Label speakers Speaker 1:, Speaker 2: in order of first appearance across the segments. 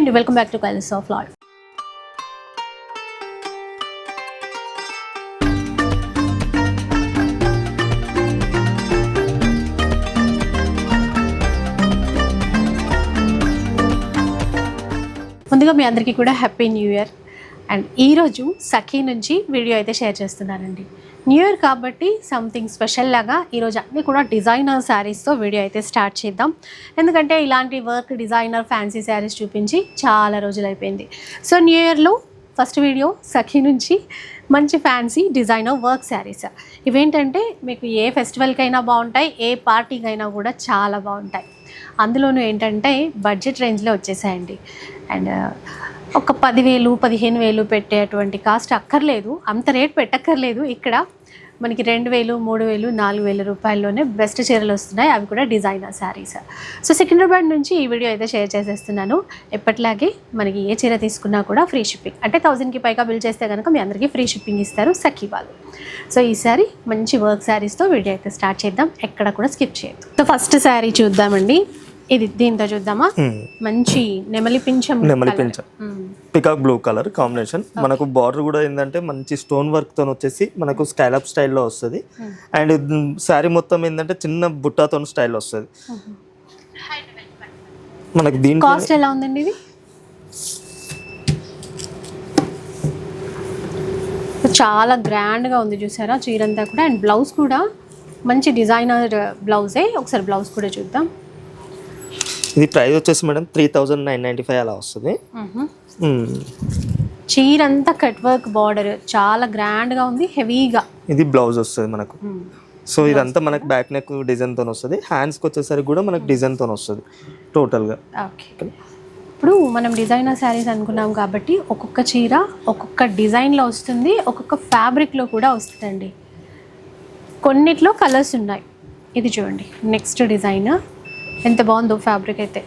Speaker 1: And welcome back to Kailas of lord ముందుగా మీ అందరికీ కూడా హ్యాపీ న్యూ ఇయర్. అండ్ ఈరోజు సఖీ నుంచి వీడియో అయితే షేర్ చేస్తున్నానండి. న్యూ ఇయర్ కాబట్టి సంథింగ్ స్పెషల్ లాగా ఈరోజు అన్నీ కూడా డిజైనర్ శారీస్తో వీడియో అయితే స్టార్ట్ చేద్దాం. ఎందుకంటే ఇలాంటి వర్క్ డిజైనర్ ఫ్యాన్సీ శారీస్ చూపించి చాలా రోజులు అయిపోయింది. సో న్యూ ఇయర్లో ఫస్ట్ వీడియో సఖీ నుంచి మంచి ఫ్యాన్సీ డిజైనర్ వర్క్ శారీస్ ఇవేంటంటే మీకు ఏ ఫెస్టివల్కైనా బాగుంటాయి ఏ పార్టీకైనా కూడా చాలా బాగుంటాయి. అందులోనూ ఏంటంటే బడ్జెట్ రేంజ్లో వచ్చేసాయండి. అండ్ ఒక పదివేలు పదిహేను వేలు పెట్టేటువంటి కాస్ట్ అక్కర్లేదు. అంత రేట్ పెట్టక్కర్లేదు. ఇక్కడ మనకి రెండు వేలు మూడు వేలు నాలుగు వేల రూపాయల్లోనే బెస్ట్ చీరలు వస్తున్నాయి. అవి కూడా డిజైనర్ శారీస్ సో సికింద్రాబాద్ నుంచి ఈ వీడియో అయితే షేర్ చేసేస్తున్నాను. ఎప్పటిలాగే మనకి ఏ చీర తీసుకున్నా కూడా ఫ్రీ షిప్పింగ్ అంటే థౌజండ్కి పైగా బిల్ చేస్తే కనుక మీ అందరికీ ఫ్రీ షిప్పింగ్ ఇస్తారు సఖీ వాళ్ళు. సో ఈసారి మంచి వర్క్ శారీస్తో వీడియో అయితే స్టార్ట్ చేద్దాం. ఎక్కడ కూడా స్కిప్ చేయొద్దు. సో ఫస్ట్ శారీ చూద్దామండి. ఇది దీంతో చూద్దామా? మంచి నెమలి పింఛం
Speaker 2: నెమలి. పింఛం. పికాక్ బ్లూ కలర్ కాంబినేషన్ మనకు బార్డర్ కూడా ఏంటంటే మంచి స్టోన్ వర్క్తో వచ్చేసి మనకు స్టైలప్ స్టైల్లో వస్తుంది. అండ్ శారీ మొత్తం ఏంటంటే చిన్న బుట్టాతో స్టైల్ వస్తుంది. మనకి దీంట్లో
Speaker 1: కాస్ట్ ఎలా ఉందండి ఇది? చాలా గ్రాండ్గా ఉంది చూసారా చీర అంతా కూడా. అండ్ బ్లౌజ్ కూడా మంచి డిజైనర్ బ్లౌజే ఒకసారి బ్లౌజ్ కూడా చూద్దాం.
Speaker 2: ఇది ప్రైస్ వచ్చేసి madam three thousand nine ninety five అలా వస్తుంది.
Speaker 1: చీర అంతా కట్ వర్క్ బార్డర్ చాలా గ్రాండ్గా ఉంది హెవీగా.
Speaker 2: ఇది బ్లౌజ్ వస్తుంది మనకు. సో ఇదంతా మనకు బ్యాక్ నెక్ డిజైన్తో వస్తుంది. హ్యాండ్స్కి వచ్చేసరికి కూడా మనకు డిజైన్తో వస్తుంది టోటల్గా
Speaker 1: ఓకే. ఇప్పుడు మనం డిజైనర్ శారీస్ అనుకున్నాం కాబట్టి ఒక్కొక్క చీర ఒక్కొక్క డిజైన్లో వస్తుంది ఒక్కొక్క ఫ్యాబ్రిక్లో కూడా వస్తుందండి. కొన్నిట్లో కలర్స్ ఉన్నాయి. ఇది చూడండి నెక్స్ట్ డిజైన్ ఎంత బాగుందో ఫ్యాబ్రిక్ అయితే.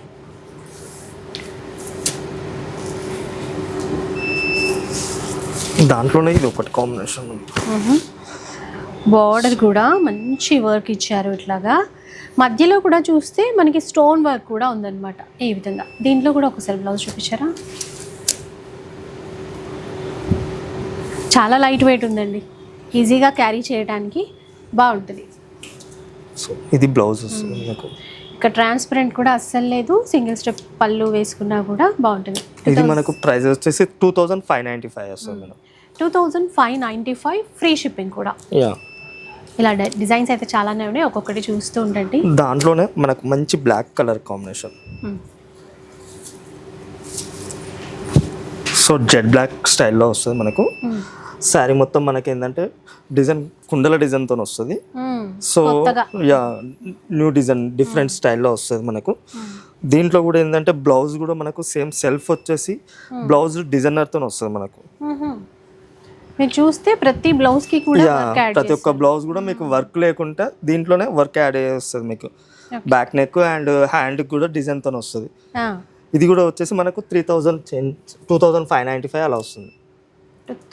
Speaker 2: దాంట్లోనే ఇది ఒకటి కాంబినేషన్
Speaker 1: బార్డర్ కూడా మంచి వర్క్ ఇచ్చారు ఇట్లాగా. మధ్యలో కూడా చూస్తే మనకి స్టోన్ వర్క్ కూడా ఉందన్నమాట ఈ విధంగా. దీంట్లో కూడా ఒకసారి బ్లౌజ్ చూపించారా? చాలా లైట్ వెయిట్ ఉందండి. ఈజీగా క్యారీ చేయడానికి బాగుంటుంది.
Speaker 2: సో ఇది బ్లౌజ్
Speaker 1: ఇక్కడ ట్రాన్స్పరెంట్ కూడా అస్సలు లేదు. సింగిల్ స్టెప్ పళ్ళు వేసుకున్నా కూడా బాగుంటుంది.
Speaker 2: ఇది మనకు ప్రైస్ వచ్చేసి two thousand five ninety five వస్తుంది madam.
Speaker 1: Two thousand five ninety five free shipping కూడా.
Speaker 2: యా
Speaker 1: ఇలా డిజైన్స్ అయితే చాలానే ఉన్నాయి. ఒక్కొక్కటి చూస్తూ ఉండండి.
Speaker 2: దాంట్లోనే మనకు మంచి black colour combination
Speaker 1: Hmm.
Speaker 2: So Z black స్టైల్లో వస్తుంది మనకు.
Speaker 1: Hmm.
Speaker 2: శారీ మొత్తం మనకి ఏంటంటే డిజైన్ కుండల డిజైన్తో వస్తుంది. So. Yeah new design different స్టైల్లో వస్తుంది మనకు. దీంట్లో కూడా ఏంటంటే బ్లౌజ్ కూడా మనకు సేమ్ సెల్ఫ్ వచ్చేసి బ్లౌజ్ డిజైనర్తో వస్తుంది మనకు.
Speaker 1: మీరు చూస్తే ప్రతి బ్లౌజ్కి కూడా
Speaker 2: ప్రతి ఒక్క బ్లౌజ్ కూడా మీకు వర్క్ లేకుండా దీంట్లోనే వర్క్ యాడ్ వస్తుంది మీకు. బ్యాక్ నెక్ అండ్ హ్యాండ్ కూడా డిజైన్తో వస్తుంది. ఇది కూడా వచ్చేసి మనకు three thousand two thousand five ninety five అలా వస్తుంది.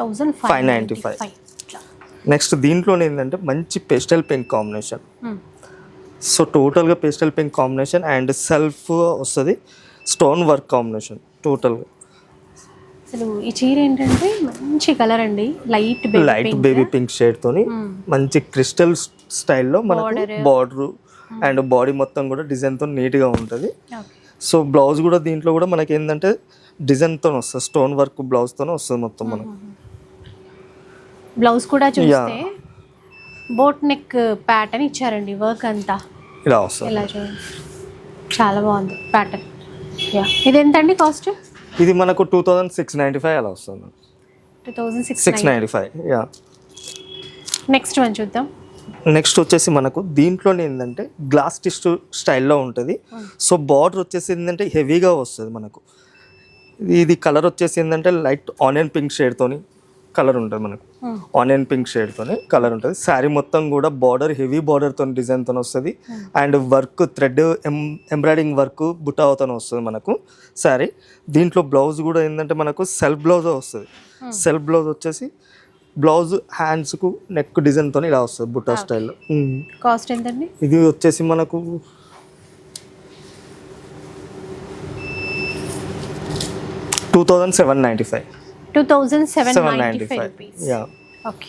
Speaker 1: థౌజండ్
Speaker 2: 595. నెక్స్ట్ దీంట్లోనే ఏంటంటే మంచి పేస్టల్ పింక్ కాంబినేషన్. సో టోటల్గా pastel pink combination and self వస్తుంది స్టోన్ వర్క్ కాంబినేషన్ టోటల్గా.
Speaker 1: అసలు ఈ చీర ఏంటంటే మంచి కలర్ అండి. Light
Speaker 2: light baby pink shade తోని మంచి క్రిస్టల్ స్టైల్లో మనకు బార్డర్ అండ్ బాడీ మొత్తం కూడా డిజైన్తో నీట్గా ఉంటుంది. సో బ్లౌజ్ కూడా దీంట్లో కూడా మనకి ఏంటంటే డిజైన్తో వస్తుంది స్టోన్ వర్క్ బ్లౌజ్ తోనే వస్తుంది మొత్తం మనకు.
Speaker 1: బ్లౌజ్ కూడా చూస్తే బోట్ నెక్ ప్యాటర్న్ ఇచ్చారండి వర్క్ అంతా.
Speaker 2: ఇలా వస్తుంది.
Speaker 1: ఇలా చూడండి. చాలా బాగుంది ప్యాటర్న్. యా ఇది ఎంతండి కాస్ట్?
Speaker 2: ఇది మనకు two thousand six ninety five అలా వస్తుంది.
Speaker 1: Two thousand six
Speaker 2: six ninety. Five yeah
Speaker 1: next one చూద్దాం.
Speaker 2: నెక్స్ట్ వచ్చేసి మనకు దీంట్లోనే ఏంటంటే గ్లాస్ టిష్యూ స్టైల్లో ఉంటుంది. సో బార్డర్ వచ్చేసి ఏంటంటే హెవీగా వస్తుంది మనకు. ఇది కలర్ వచ్చేసి ఏంటంటే లైట్ ఆనియన్ పింక్ షేడ్తోని కలర్ ఉంటుంది మనకు. ఆనియన్ పింక్ షేడ్తోని కలర్ ఉంటుంది. శారీ మొత్తం కూడా బార్డర్ హెవీ బార్డర్తో డిజైన్తో వస్తుంది. అండ్ వర్క్ థ్రెడ్ ఎం ఎంబ్రాయిడింగ్ వర్క్ బుటాతో వస్తుంది మనకు శారీ. దీంట్లో బ్లౌజ్ కూడా ఏంటంటే మనకు సెల్ఫ్ బ్లౌజ్ వస్తుంది. సెల్ఫ్ బ్లౌజ్ వచ్చేసి బ్లౌజ్ హ్యాండ్స్కు నెక్ డిజైన్తో ఇలా వస్తుంది బుట్టా స్టైల్లో
Speaker 1: కాస్ట్ ఎంతండి?
Speaker 2: ఇది వచ్చేసి మనకు two thousand seven ninety five
Speaker 1: two thousand seven ninety five
Speaker 2: yeah
Speaker 1: okay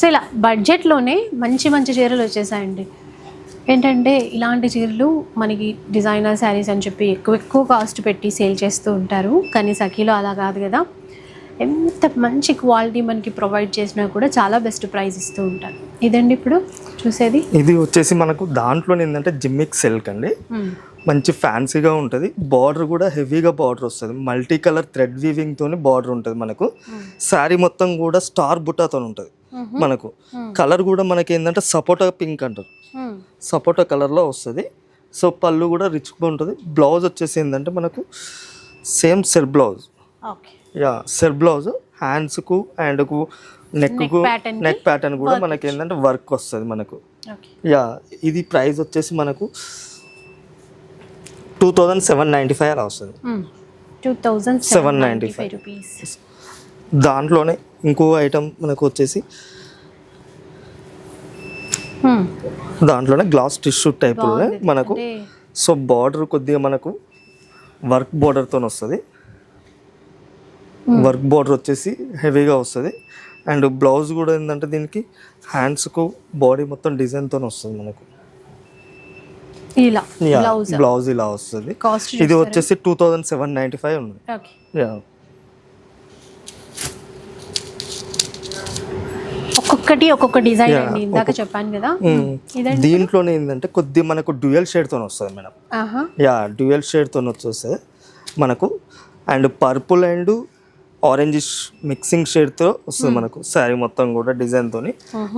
Speaker 1: so ఇలా బడ్జెట్లోనే మంచి మంచి చీరలు వచ్చేసాయండి. ఏంటంటే ఇలాంటి చీరలు మనకి డిజైనర్ శారీస్ అని చెప్పి ఎక్కువ ఎక్కువ కాస్ట్ పెట్టి సేల్ చేస్తూ ఉంటారు. కానీ సఖీలో అలా కాదు కదా. ఎంత మంచి క్వాలిటీ మనకి ప్రొవైడ్ చేసినా కూడా చాలా బెస్ట్ ప్రైస్ ఇస్తూ ఉంటారు. ఇదండి ఇప్పుడు చూసేది.
Speaker 2: ఇది వచ్చేసి మనకు దాంట్లో ఏంటంటే జిమ్మిక్ సిల్క్ అండి. మంచి ఫ్యాన్సీగా ఉంటుంది. బార్డర్ కూడా హెవీగా బార్డర్ వస్తుంది. మల్టీ కలర్ థ్రెడ్ వీవింగ్ తోని బార్డర్ ఉంటుంది మనకు. శారీ మొత్తం కూడా స్టార్ బుట్టాతో ఉంటుంది. మనకు. కలర్ కూడా మనకి ఏంటంటే సపోటా పింక్ అంటారు. సపోటా కలర్లో వస్తుంది. సో పళ్ళు కూడా రిచ్గా ఉంటుంది. బ్లౌజ్ వచ్చేసి ఏంటంటే మనకు same self blouse. Yeah self blouse. హ్యాండ్స్కు అండ్కు నెక్కు నెక్ ప్యాటర్న్ కూడా మనకి ఏంటంటే వర్క్ వస్తుంది మనకు. యా ఇది ప్రైస్ వచ్చేసి మనకు two thousand seven ninety five అలా వస్తుంది.
Speaker 1: Two thousand seven ninety
Speaker 2: 795
Speaker 1: five rupees.
Speaker 2: దాంట్లోనే ఇంకో ఐటమ్ మనకు వచ్చేసి దాంట్లోనే గ్లాస్ టిష్యూ టైప్లోనే మనకు సో బార్డర్ కొద్దిగా మనకు వర్క్ బార్డర్తో వస్తుంది. వర్క్ బార్డర్ వచ్చేసి హెవీగా వస్తుంది. అండ్ బ్లౌజ్ కూడా ఏంటంటే దీనికి హ్యాండ్స్కు బాడీ మొత్తం డిజైన్తో వస్తుంది మనకు.
Speaker 1: ఇలా బ్లౌజ్
Speaker 2: బ్లౌజ్ ఇలా వస్తుంది.
Speaker 1: కాస్ట్
Speaker 2: ఇది వచ్చేసి two thousand seven ninety five ఉంది.
Speaker 1: ఒక్కొక్కటి ఒక్కొక్క డిజైన్ అండి. ఇందాక చెప్పాను కదా.
Speaker 2: దీంట్లోనే ఏంటంటే కొద్ది మనకు డ్యూయల్ షేడ్తో వస్తుంది మేడం. యా డ్యూయల్ షేడ్తో వచ్చేస్తుంది మనకు. And purple and orange mixing షేడ్తో వస్తుంది మనకు. శారీ మొత్తం కూడా డిజైన్తో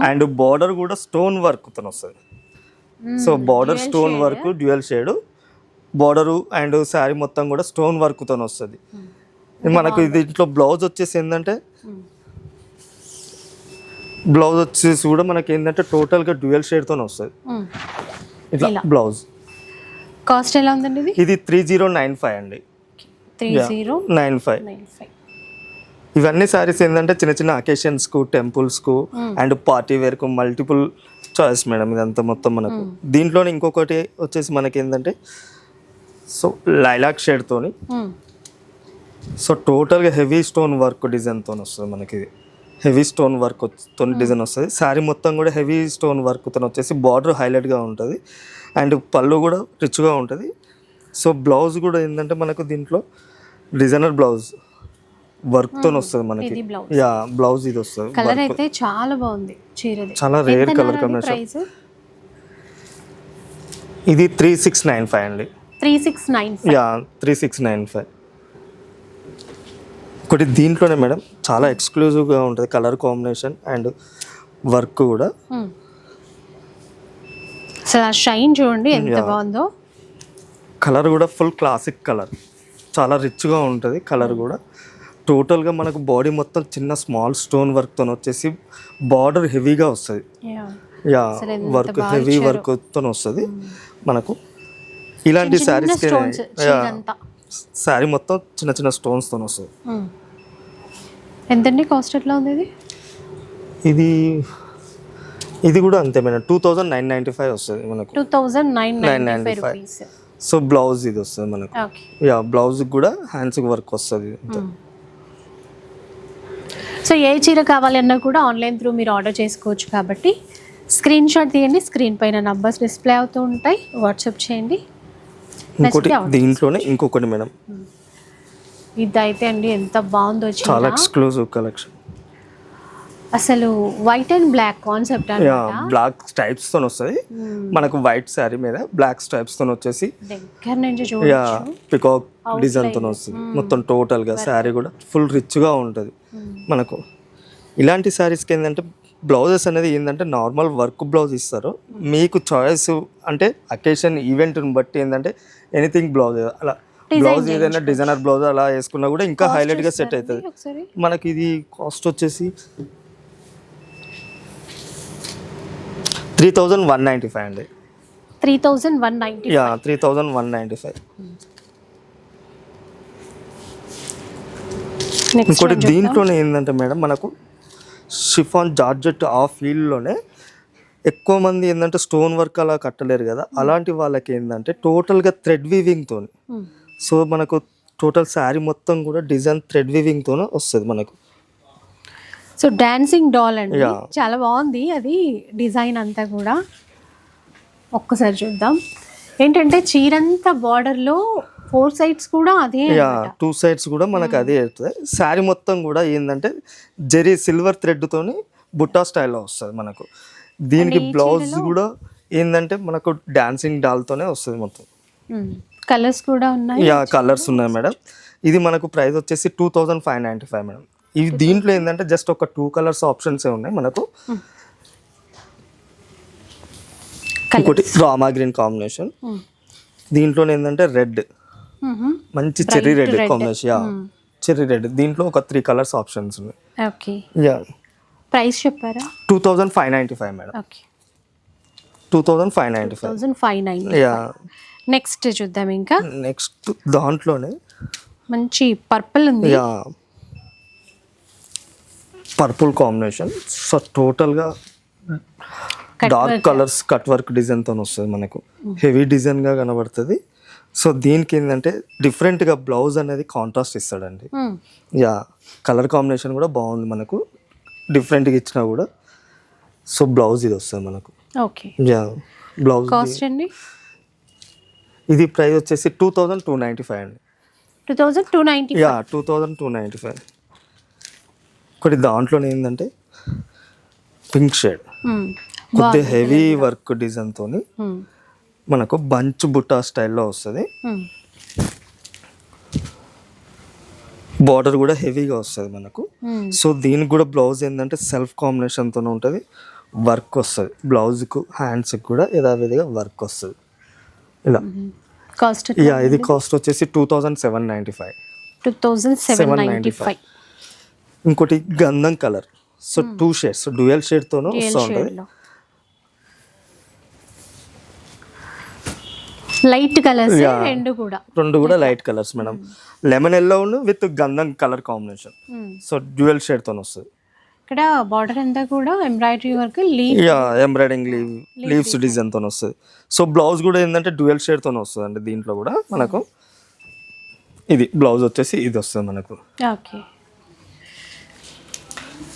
Speaker 2: అండ్ బార్డర్ కూడా స్టోన్ వర్క్తో వస్తుంది. So border stone work dual shade border and saree మొత్తం కూడా స్టోన్ వర్క్తో వస్తుంది. మనకు దీంట్లో బ్లౌజ్ వచ్చేసి ఏంటంటే బ్లౌజ్ వచ్చేసి కూడా మనకి ఏంటంటే టోటల్గా డ్యూయల్ షేడ్తో వస్తుంది. ఇట్లా. బ్లౌజ్
Speaker 1: కాస్ట్ ఎలా ఉందండి ఇది?
Speaker 2: ఇది త్రీ జీరో నైన్ ఫైవ్ అండి.
Speaker 1: Three zero
Speaker 2: nine five
Speaker 1: nine five
Speaker 2: ఇవన్నీ సారీస్ ఏంటంటే చిన్న చిన్న అకేషన్స్కు టెంపుల్స్కు అండ్ పార్టీ వేర్కు మల్టిపుల్ చాయిస్ మేడం ఇదంతా మొత్తం మనకు. దీంట్లోనే ఇంకొకటి వచ్చేసి మనకి ఏంటంటే సో లైలాక్ షేడ్తోని సో టోటల్గా హెవీ స్టోన్ వర్క్ డిజైన్తో వస్తుంది మనకి ఇది హెవీ స్టోన్ వర్క్తో డిజైన్ వస్తుంది. శారీ మొత్తం కూడా హెవీ స్టోన్ వర్క్తో వచ్చేసి బార్డర్ హైలైట్గా ఉంటుంది. అండ్ పళ్ళు కూడా రిచ్గా ఉంటుంది. సో బ్లౌజ్ కూడా ఏంటంటే మనకు దీంట్లో డిజైనర్ బ్లౌజ్ వర్క్తో వస్తుంది మనకి. యా బ్లౌజ్ ఇది వస్తుంది.
Speaker 1: కలర్ అయితే చాలా బాగుంది చీరది.
Speaker 2: చాలా రేర్ కలర్ కాంబినేషన్ ఇది త్రీ సిక్స్ నైన్ ఫైవ్ అండి.
Speaker 1: Three six nine
Speaker 2: yeah three six nine five ఒకటి దీంట్లోనే మేడం చాలా ఎక్స్క్లూజివ్గా ఉంటుంది కలర్ కాంబినేషన్ అండ్ వర్క్ కూడా.
Speaker 1: అసలు ఆ షైన్ చూడండి ఎంత. బాగుందో.
Speaker 2: కలర్ కూడా ఫుల్ క్లాసిక్ కలర్ చాలా రిచ్గా ఉంటుంది కలర్ కూడా. టోటల్గా మనకు బాడీ మొత్తం చిన్న స్మాల్ స్టోన్ వర్క్తో వచ్చేసి బార్డర్ హెవీగా వస్తుంది. యా. Work heavy. వర్క్తో వస్తుంది మనకు. ఇలాంటి
Speaker 1: చీరంతా.
Speaker 2: శారీ మొత్తం చిన్న చిన్న స్టోన్స్తో వస్తుంది.
Speaker 1: ఎంతండి కాస్ట్ ఎట్లా ఉంది ఇది?
Speaker 2: ఇది ఇది కూడా అంతే madam. Two thousand nine ninety five వస్తుంది మనకు.
Speaker 1: Two thousand nine ninety five
Speaker 2: 995.
Speaker 1: Rupees.
Speaker 2: So blouse ఇది వస్తుంది మనకు. యా బ్లౌజ్కి కూడా హ్యాండ్స్కి వర్క్ వస్తుంది అంతే.
Speaker 1: సో ఏ చీర కావాలన్నా కూడా ఆన్లైన్ త్రూ మీరు ఆర్డర్ చేసుకోవచ్చు కాబట్టి స్క్రీన్ షాట్ తీయండి. స్క్రీన్ పైన నంబర్స్ డిస్ప్లే అవుతూ ఉంటాయి. వాట్సాప్ చేయండి.
Speaker 2: ఇంకోటి దీంట్లోనే ఇంకొకటి మేడం.
Speaker 1: ఇది అయితే అండి ఎంత బాగుందో
Speaker 2: చాలా ఎక్స్క్లూజివ్ కలెక్షన్
Speaker 1: అసలు white and black concept
Speaker 2: black స్ట్రైప్స్తో వస్తుంది. మనకు వైట్ శారీ మీద బ్లాక్ స్ట్రైప్స్తో వచ్చేసి
Speaker 1: దగ్గర నుంచి
Speaker 2: పికాక్. డిజైన్తో వస్తుంది. మొత్తం టోటల్గా శారీ కూడా ఫుల్ రిచ్గా ఉంటుంది. మనకు ఇలాంటి శారీస్కి ఏంటంటే బ్లౌజెస్ అనేది ఏంటంటే నార్మల్ వర్క్ బ్లౌజ్ ఇస్తారు. మీకు చాయిస్ అంటే అకేషన్ ఈవెంట్ని బట్టి ఏంటంటే ఎనీథింగ్ బ్లౌజ్ అలా బ్లౌజ్ ఏదైనా డిజైనర్ బ్లౌజ్ అలా వేసుకున్నా కూడా ఇంకా
Speaker 1: Cost
Speaker 2: హైలైట్గా సెట్ అవుతుంది. మనకి ఇది కాస్ట్ వచ్చేసి three thousand one ninety five అండి.
Speaker 1: Three thousand one ninety
Speaker 2: yeah three thousand one ninety five. ఇంకోటి దీంట్లోనే ఏంటంటే మేడం మనకు షిఫాన్ జార్జెట్ ఆ ఫీల్డ్లోనే ఎక్కువ మంది ఏంటంటే స్టోన్ వర్క్ అలా కట్టలేరు కదా. అలాంటి వాళ్ళకి ఏంటంటే టోటల్గా థ్రెడ్ వీవింగ్తో సో మనకు టోటల్ శారీ మొత్తం కూడా డిజైన్ థ్రెడ్ వీవింగ్తోనే వస్తుంది మనకు.
Speaker 1: సో డాన్సింగ్ డాల్ అండి. చాలా బాగుంది అది డిజైన్ అంతా కూడా. ఒక్కసారి చూద్దాం. ఏంటంటే చీరంతా బార్డర్లో ఫోర్ సైడ్స్ కూడా అదే.
Speaker 2: టూ సైడ్స్ కూడా మనకు అదే అవుతుంది శారీ మొత్తం కూడా ఏంటంటే జరీ సిల్వర్ థ్రెడ్తోని బుట్టా స్టైల్లో వస్తుంది మనకు. దీనికి బ్లౌజ్ కూడా ఏంటంటే మనకు డాన్సింగ్ డాల్తోనే వస్తుంది మొత్తం.
Speaker 1: కలర్స్ కూడా ఉన్నాయి.
Speaker 2: యా కలర్స్ ఉన్నాయి మేడం ఇది మనకు ప్రైస్ వచ్చేసి two thousand five ninety five madam ఇవి దీంట్లో ఏంటంటే జస్ట్ ఒక టూ కలర్స్ ఆప్షన్స్ ఉన్నాయి మనకు. ఇంకోటి రామా గ్రీన్ కాంబినేషన్. దీంట్లో ఏంటంటే రెడ్
Speaker 1: మ్మ్.
Speaker 2: మంచి cherry red. Combination yeah cherry red దీంట్లో ఒక త్రీ కలర్స్ ఆప్షన్స్ ఉన్నాయి.
Speaker 1: ఓకే
Speaker 2: యా
Speaker 1: ప్రైస్ చెప్పారా?
Speaker 2: Two thousand five ninety five madam
Speaker 1: okay
Speaker 2: two thousand five ninety five
Speaker 1: thousand five nine
Speaker 2: yeah
Speaker 1: next చూద్దాం ఇంకా.
Speaker 2: Next దాంట్లోనే
Speaker 1: మంచి purple ఉంది.
Speaker 2: Yeah purple combination so టోటల్గా డార్క్. కలర్స్ కట్ వర్క్ డిజైన్తో వస్తుంది మనకు. హెవీ డిజైన్గా కనబడుతుంది. సో దీనికి ఏంటంటే డిఫరెంట్గా బ్లౌజ్ అనేది కాంట్రాస్ట్ ఇస్తాడండి. యా కలర్ కాంబినేషన్ కూడా బాగుంది మనకు. డిఫరెంట్గా ఇచ్చినా కూడా. సో బ్లౌజ్ ఇది వస్తుంది మనకు.
Speaker 1: ఓకే
Speaker 2: యా బ్లౌజ్
Speaker 1: కాస్ట్ అండి?
Speaker 2: ఇది ప్రైస్ వచ్చేసి two thousand two ninety five అండి.
Speaker 1: Two thousand two ninety
Speaker 2: yeah two thousand two ninety five ఒకటి దాంట్లోనే ఏంటంటే పింక్ షేడ్. కొద్దిగా హెవీ వర్క్ డిజైన్తో మనకు బంచ్ బుట్టా స్టైల్లో వస్తుంది. బార్డర్ కూడా హెవీగా వస్తుంది మనకు. సో దీనికి కూడా బ్లౌజ్ ఏంటంటే సెల్ఫ్ కాంబినేషన్తో ఉంటుంది. వర్క్ వస్తుంది. బ్లౌజ్కు హ్యాండ్స్కి కూడా యథావిధిగా వర్క్ వస్తుంది. ఇలా.
Speaker 1: కాస్ట్
Speaker 2: యా ఇది కాస్ట్ వచ్చేసి two thousand seven ninety five.
Speaker 1: Two thousand seven ninety five.
Speaker 2: ఇంకోటి గంధం colour. So two shades. Dual షేడ్తోనూ వస్తూ ఉంటుంది
Speaker 1: లైట్ కలర్స్. రెండు కూడా.
Speaker 2: రెండు కూడా light colours madam lemon yellow with గంధం colour combination.
Speaker 1: Hmm.
Speaker 2: So dual షేడ్తో వస్తుంది.
Speaker 1: ఇక్కడ బార్డర్ అంతా కూడా embroidery work leave
Speaker 2: yeah embroiding leave leaves డిజైన్తో వస్తుంది. సో బ్లౌజ్ కూడా ఏంటంటే డ్యూయల్ షేడ్తో వస్తుంది అండి దీంట్లో కూడా మనకు. ఇది బ్లౌజ్ వచ్చేసి ఇది వస్తుంది మనకు.
Speaker 1: ఓకే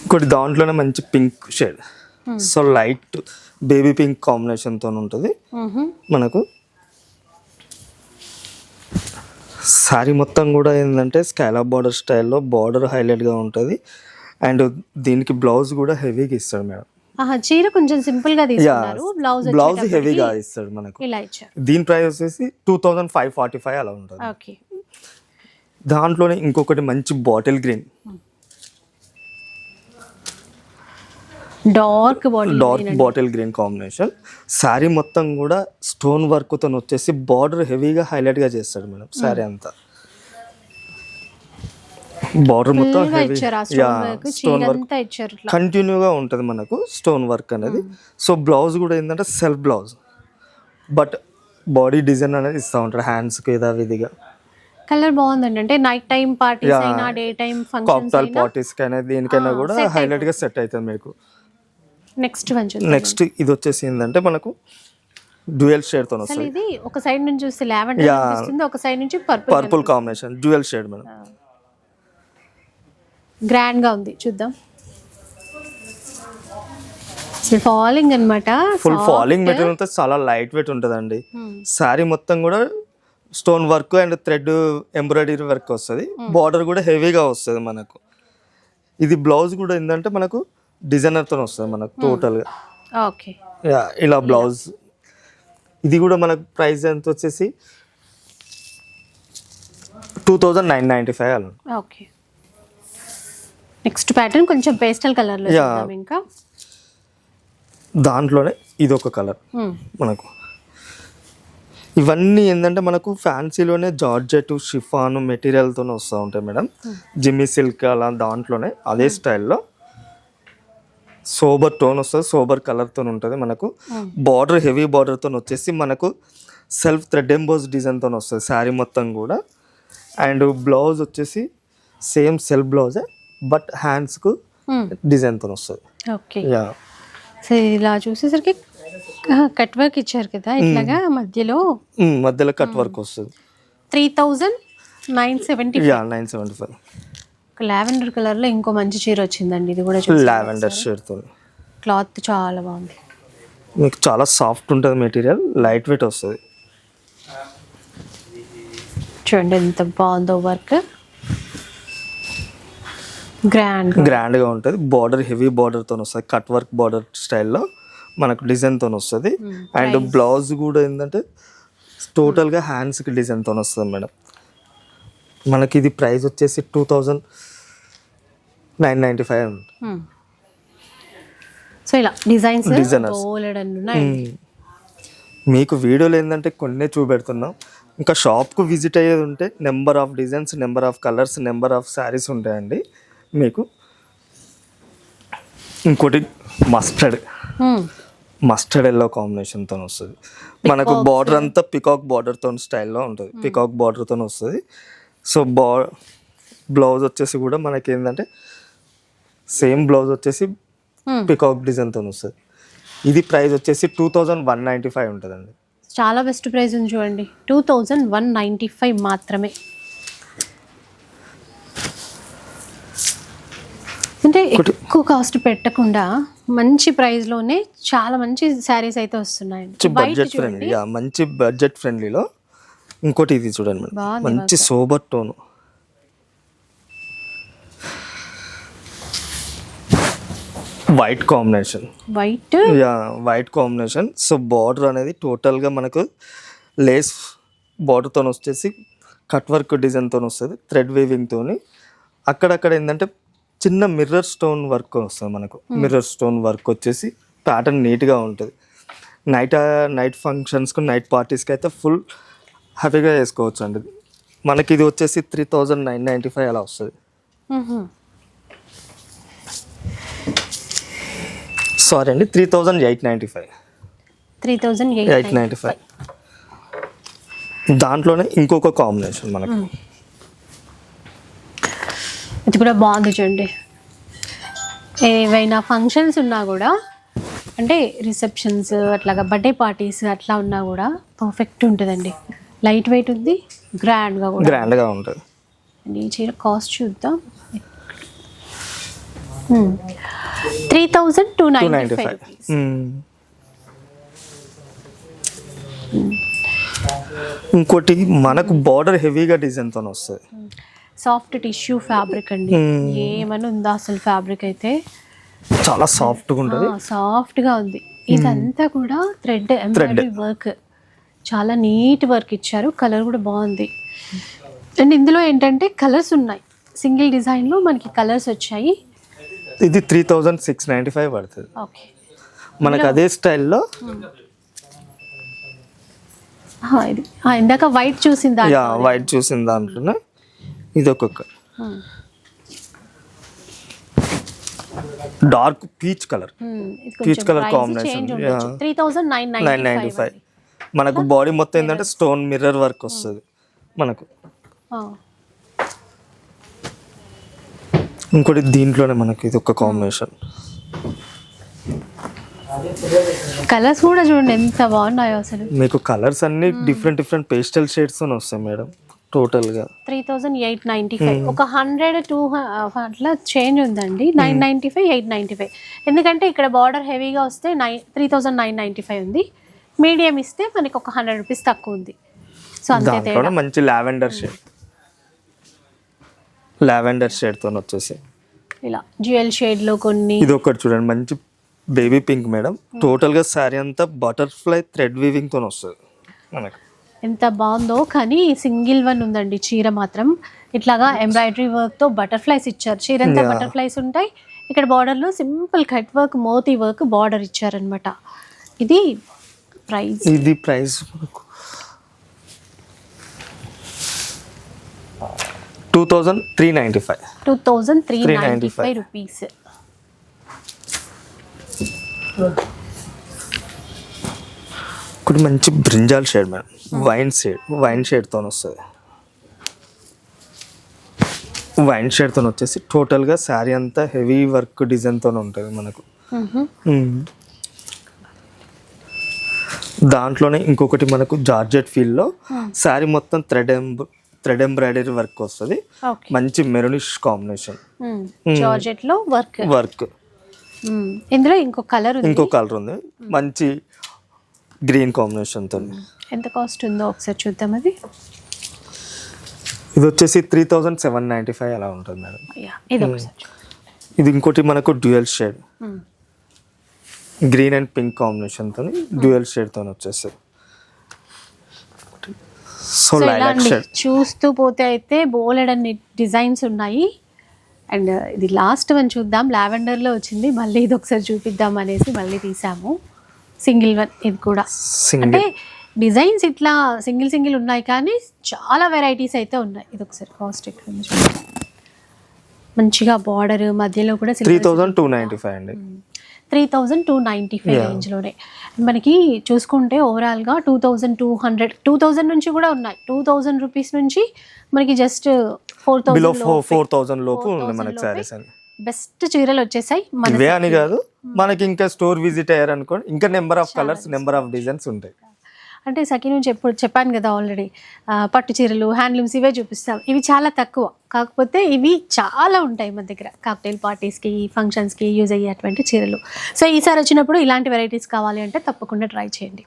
Speaker 2: ఇంకోటి దాంట్లోనే మంచి pink shade. So light baby pink కాంబినేషన్తో ఉంటుంది. మనకు శారీ మొత్తం కూడా ఏంటంటే స్కాలప్ బార్డర్ స్టైల్లో బార్డర్ హైలైట్గా ఉంటుంది. అండ్ దీనికి బ్లౌజ్ కూడా హెవీగా ఇస్తాడు మేడం.
Speaker 1: చీర కొంచెం సింపుల్గా తీసుకున్నారు. బ్లౌజ్
Speaker 2: బ్లౌజ్ హెవీగా ఇస్తాడు మనకు. దీని ప్రైస్ వచ్చేసి two thousand five forty five అలా ఉంటుంది. దాంట్లోనే ఇంకొకటి మంచి bottle green.
Speaker 1: Dark
Speaker 2: dark bottle green combination. Saree మొత్తం కూడా స్టోన్ వర్క్తో వచ్చేసి బార్డర్ హెవీగా హైలైట్గా చేస్తాడు మేడం శారీ అంతా. బార్డర్ మొత్తం
Speaker 1: గా
Speaker 2: హెవీ.
Speaker 1: Stone work
Speaker 2: work. కంటిన్యూగా ఉంటుంది మనకు స్టోన్ వర్క్ అనేది. సో బ్లౌజ్ కూడా ఏంటంటే self blouse. But body design అనేది ఇస్తూ ఉంటాడు హ్యాండ్స్కి యథావిధిగా
Speaker 1: కలర్ బాగుందండి. అంటే నైట్ టైం పార్టీస్. అయినా డే టైం ఫంక్షన్స్
Speaker 2: పార్టీస్కి అయినా దేనికైనా కూడా
Speaker 1: set
Speaker 2: హైలైట్గా సెట్ అవుతుంది మీకు.
Speaker 1: నెక్స్ట్
Speaker 2: నెక్స్ట్ ఇది వచ్చేసి ఏంటంటే మనకు డ్యూయల్ షేడ్తో
Speaker 1: అసలు
Speaker 2: వస్తుంది.
Speaker 1: ఇది ఒక సైడ్ నుంచి చూస్తే లావెండర్. అనిపిస్తుంది ఒక సైడ్ నుంచి purple
Speaker 2: purple combination dual shade madam.
Speaker 1: గ్రాండ్గా ఉంది చూద్దాం. ఫాలింగ్ అనమాట
Speaker 2: ఫుల్ ఫాలింగ్ మెటీరియల్ అంతా చాలా లైట్ వెయిట్ ఉంటుందండి.
Speaker 1: Hmm.
Speaker 2: శారీ మొత్తం కూడా stone work and thread embroidery work వస్తుంది. బార్డర్ కూడా హెవీగా వస్తుంది మనకు. ఇది బ్లౌజ్ కూడా ఏంటంటే మనకు డిజైనర్తో వస్తుంది మనకు టోటల్గా.
Speaker 1: ఓకే.
Speaker 2: యా ఇలా బ్లౌజ్. ఇది కూడా మనకు ప్రైస్ ఎంత వచ్చేసి? Two thousand nine ninety five అలా.
Speaker 1: ఓకే. నెక్స్ట్ ప్యాటర్న్ కొంచెం పేస్టల్ కలర్లో
Speaker 2: Yeah.
Speaker 1: చూద్దాం ఇంకా.
Speaker 2: దాంట్లోనే ఇది ఒక కలర్
Speaker 1: Hmm.
Speaker 2: మనకు. ఇవన్నీ ఏంటంటే మనకు ఫ్యాన్సీలోనే జార్జెట్ షిఫాన్ మెటీరియల్తో వస్తూ ఉంటాయి మేడం. జిమ్మి సిల్క్ అలా దాంట్లోనే అదే స్టైల్లో. సోబర్ టోన్ వస్తుంది సోబర్ కలర్తో ఉంటుంది మనకు. బార్డర్ హెవీ బార్డర్తో వచ్చేసి మనకు సెల్ఫ్ థ్రెడ్ ఎంబోస్ డిజైన్తో వస్తుంది శారీ మొత్తం కూడా. అండ్ బ్లౌజ్ వచ్చేసి సేమ్ సెల్ఫ్ బ్లౌజే బట్ హ్యాండ్స్కు
Speaker 1: Hmm.
Speaker 2: డిజైన్తో వస్తుంది.
Speaker 1: ఓకే. సో ఇలా చూసేసరికి కట్ వర్క్ ఇచ్చారు కదా ఇట్లాగా మధ్యలో?
Speaker 2: మధ్యలో కట్ వర్క్ వస్తుంది.
Speaker 1: Three thousand nine seventy
Speaker 2: nine seventy five
Speaker 1: lavender కలర్లో ఇంకో మంచి చీర వచ్చిందండి. ఇది కూడా
Speaker 2: లావెండర్ షేడ్తో
Speaker 1: క్లాత్ చాలా బాగుంది.
Speaker 2: మీకు చాలా సాఫ్ట్ ఉంటుంది మెటీరియల్ లైట్ వెయిట్ వస్తుంది.
Speaker 1: చూడండి ఎంత బాగుందో వర్క్. గ్రాండ్
Speaker 2: గ్రాండ్గా ఉంటుంది. బార్డర్ హెవీ బార్డర్తో వస్తుంది. కట్ వర్క్ బార్డర్ స్టైల్లో మనకు డిజైన్తో వస్తుంది. అండ్ బ్లౌజ్ కూడా ఏంటంటే టోటల్గా హ్యాండ్స్కి డిజైన్తో వస్తుంది మేడం. మనకి ఇది ప్రైస్ వచ్చేసి two thousand nine ninety five
Speaker 1: so ఇలా డిజైన్స్
Speaker 2: మీకు వీడియోలు ఏంటంటే కొన్నే చూపెడుతున్నాం. ఇంకా షాప్కు విజిట్ అయ్యేది ఉంటే number of designs number of colours number of sarees ఉంటాయండి. మీకు ఇంకోటి మస్టర్డ్. మస్టర్డ్ ఎల్లో కాంబినేషన్తో వస్తుంది. మనకు బార్డర్ అంతా పికాక్ బార్డర్తో స్టైల్లో ఉంటుంది. పికాక్ బార్డర్తో వస్తుంది. సో బా బ్లౌజ్ వచ్చేసి కూడా మనకి ఏంటంటే సేమ్ బ్లౌజ్ వచ్చేసి
Speaker 1: Hmm.
Speaker 2: పికాక్ డిజైన్తో వస్తుంది. ఇది ప్రైస్ వచ్చేసి two thousand one ninety five ఉంటుందండి.
Speaker 1: చాలా బెస్ట్ ప్రైస్ ఉంది చూడండి. Two thousand one ninety five మాత్రమే. అంటే ఎక్కువ కాస్ట్ పెట్టకుండా మంచి price లోనే చాలా మంచి శారీస్ అయితే వస్తున్నాయండి. వైట్
Speaker 2: బడ్జెట్ ఫ్రెండ్లీ మంచి బడ్జెట్ ఫ్రెండ్లీలో ఇంకోటి ఇది చూడండి మంచి sober tone white combination
Speaker 1: white
Speaker 2: yeah white combination so border అనేది టోటల్గా మనకు లేస్ బార్డర్తో వచ్చేసి కట్ వర్క్ డిజైన్తో వస్తుంది థ్రెడ్ వీవింగ్తో అక్కడక్కడ ఏంటంటే చిన్న మిర్రర్ స్టోన్ వర్క్ వస్తుంది మనకు. మిర్రర్ స్టోన్ వర్క్ వచ్చేసి ప్యాటర్న్ నీట్గా ఉంటుంది. నైట్ నైట్ ఫంక్షన్స్కి నైట్ పార్టీస్కి అయితే ఫుల్ హ్యాపీగా వేసుకోవచ్చు అండి మనకి ఇది వచ్చేసి three thousand nine ninety five అలా వస్తుంది. సారీ అండి three thousand eight ninety five.
Speaker 1: Three thousand
Speaker 2: eight ninety five. దాంట్లోనే ఇంకొక కాంబినేషన్ మనకు.
Speaker 1: ఇది కూడా బాగుంది చూడండి. ఏవైనా ఫంక్షన్స్ ఉన్నా కూడా అంటే రిసెప్షన్స్ అట్లాగా బర్త్డే పార్టీస్ అట్లా ఉన్నా కూడా పర్ఫెక్ట్ ఉంటుందండి. లైట్ వెయిట్ ఉంది గ్రాండ్గా కూడా.
Speaker 2: గ్రాండ్గా ఉంటుంది.
Speaker 1: అండ్ ఈ చీర కాస్ట్ చూద్దాం. Three thousand two ninety five.
Speaker 2: ఇంకోటి మనకు బార్డర్ హెవీగా డిజైన్తో వస్తుంది.
Speaker 1: సాఫ్ట్ టిష్యూ ఫ్యాబ్రిక్ అండి. ఏమని ఉందా అసలు ఫ్యాబ్రిక్ అయితే?
Speaker 2: చాలా సాఫ్ట్గా ఉంటుంది.
Speaker 1: సాఫ్ట్గా ఉంది. ఇదంతా కూడా థ్రెడ్ ఎంబ్రాయిడరీ వర్క్ చాలా నీట్ వర్క్ ఇచ్చారు. కలర్ కూడా బాగుంది. అండ్ ఇందులో ఏంటంటే కలర్స్ ఉన్నాయి. సింగిల్ డిజైన్లో మనకి కలర్స్ వచ్చాయి.
Speaker 2: ఇది three thousand six ninety five పడుతుంది. మనకు అదే స్టైల్లో
Speaker 1: ఇది. ఇందాక వైట్ చూసిందా
Speaker 2: యా వైట్ చూసిన దాంట్లోనే. ఇది ఒక్కొక్క. Dark peach colour. colour combination, yeah.
Speaker 1: Three thousand nine
Speaker 2: five మనకు బాడీ మొత్తం ఏంటంటే స్టోన్ మిర్రర్ వర్క్ వస్తుంది. మనకు. ఇంకోటి దీంట్లోనే మనకి ఇది ఒక కాంబినేషన్
Speaker 1: కలర్స్ కూడా చూడండి ఎంత బాగున్నాయో అసలు.
Speaker 2: మీకు కలర్స్ అన్ని డిఫరెంట్ డిఫరెంట్ పేస్టల్ షేడ్స్ వస్తాయి మేడం టోటల్గా
Speaker 1: three thousand eight ninety five ఒక హండ్రెడ్ టూ అట్లా చేంజ్ ఉందండి. Nine ninety five eight ninety five ఎందుకంటే ఇక్కడ బార్డర్ హెవీగా వస్తే nine three thousand nine ninety five ఉంది. మీడియం ఇస్తే మనకి ఒక హండ్రెడ్ రూపీస్ తక్కువ ఉంది. సో అంతే
Speaker 2: మంచి లావెండర్ షేడ్ లావెండర్ షేడ్తో వచ్చేసి
Speaker 1: ఇలా జ్యువెల్ షేడ్లో కొన్ని
Speaker 2: ఇది ఒకటి చూడండి మంచి బేబీ పింక్ మేడం. టోటల్గా శారీ అంతా బటర్ఫ్లై థ్రెడ్ వీవింగ్తో వస్తుంది మనకు.
Speaker 1: ఎంత బాగుందో కానీ సింగిల్ వన్ ఉందండి చీర మాత్రం. ఇట్లాగా ఎంబ్రాయిడరీ వర్క్తో బటర్ఫ్లైస్ ఇచ్చారు. చీర అంతా. బటర్ఫ్లైస్ ఉంటాయి. ఇక్కడ బార్డర్లో simple cut work moti work border ఇచ్చారనమాట ఇది ప్రైస్.
Speaker 2: ఇది price two thousand three ninety five
Speaker 1: two thousand three ninety
Speaker 2: 395
Speaker 1: five rupees
Speaker 2: ఇప్పుడు మంచి brinjal shade madam wine shade wine షేడ్తో వస్తుంది. వైన్ షేడ్తో వచ్చేసి టోటల్గా శారీ అంతా హెవీ వర్క్ డిజైన్తో ఉంటుంది మనకు. దాంట్లోనే ఇంకొకటి మనకు జార్జెట్ ఫీల్లో శారీ మొత్తం థ్రెడ్ థ్రెడ్ ఎంబ్రాయిడరీ వర్క్ వస్తుంది. మంచి మెరూనిష్ కాంబినేషన్.
Speaker 1: జార్జెట్లో వర్క్.
Speaker 2: వర్క్.
Speaker 1: ఇందులో ఇంకో కలర్ ఉంది.
Speaker 2: ఇంకో కలర్ ఉంది. మంచి గ్రీన్ కాంబినేషన్తో
Speaker 1: ఎంత కాస్ట్ ఉందో ఒకసారి చూద్దాం అది.
Speaker 2: ఇది వచ్చేసి three thousand seven ninety five అలా ఉంటుంది మేడం.
Speaker 1: ఇది
Speaker 2: ఇంకోటి మనకు dual shade. Green and pink కాంబినేషన్తో డ్యూయల్ షేడ్తో వచ్చేస్తుంది. సో
Speaker 1: ఇలా చూస్తూ పోతే అయితే బోలెడ్ అన్ని డిజైన్స్ ఉన్నాయి. అండ్ ఇది లాస్ట్ వన్ చూద్దాం. లావెండర్లో వచ్చింది. మళ్ళీ ఇది ఒకసారి చూపిద్దాం అనేసి మళ్ళీ తీసాము. సింగిల్ వన్ ఇది కూడా. అంటే డిజైన్స్ ఇట్లా సింగిల్ సింగిల్ ఉన్నాయి కానీ చాలా వెరైటీస్ అయితే ఉన్నాయి. ఇది ఒకసారి కాస్ట్ చూడండి మంచిగా బార్డర్ మధ్యలో కూడా
Speaker 2: three thousand two ninety five అండి.
Speaker 1: Three thousand two ninety five. రేంజ్లోనే మనకి చూసుకుంటే ఓవరాల్గా two thousand two hundred two thousand నుంచి కూడా ఉన్నాయి. టూ థౌజండ్ రూపీస్ నుంచి మనకి జస్ట్ ఫోర్ థౌజండ్
Speaker 2: ఫోర్ లోపు.
Speaker 1: 4,000
Speaker 2: ఉంది మనకి అండి
Speaker 1: బెస్ట్ చీరలు వచ్చేసాయి
Speaker 2: ఇవే అని కాదు మనకి ఇంకా స్టోర్ విజిట్ అయ్యారు అనుకోండి ఇంకా number of colours number of designs ఉంటాయి.
Speaker 1: అంటే సఖీ నుంచి ఎప్పుడు చెప్పాను కదా ఆల్రెడీ పట్టు చీరలు హ్యాండ్లూమ్స్ ఇవే చూపిస్తాం. ఇవి చాలా తక్కువ. కాకపోతే ఇవి చాలా ఉంటాయి మన దగ్గర. కాక్టైల్ పార్టీస్కి ఫంక్షన్స్కి యూజ్ అయ్యేటువంటి చీరలు. సో ఈసారి వచ్చినప్పుడు ఇలాంటి వెరైటీస్ కావాలి అంటే తప్పకుండా ట్రై చేయండి.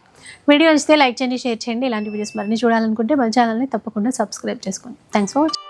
Speaker 1: వీడియో నచ్చితే లైక్ చేయండి షేర్ చేయండి. ఇలాంటి వీడియోస్ మరిన్ని చూడాలనుకుంటే మన ఛానల్ని తప్పకుండా సబ్స్క్రైబ్ చేసుకోండి. Thanks for watching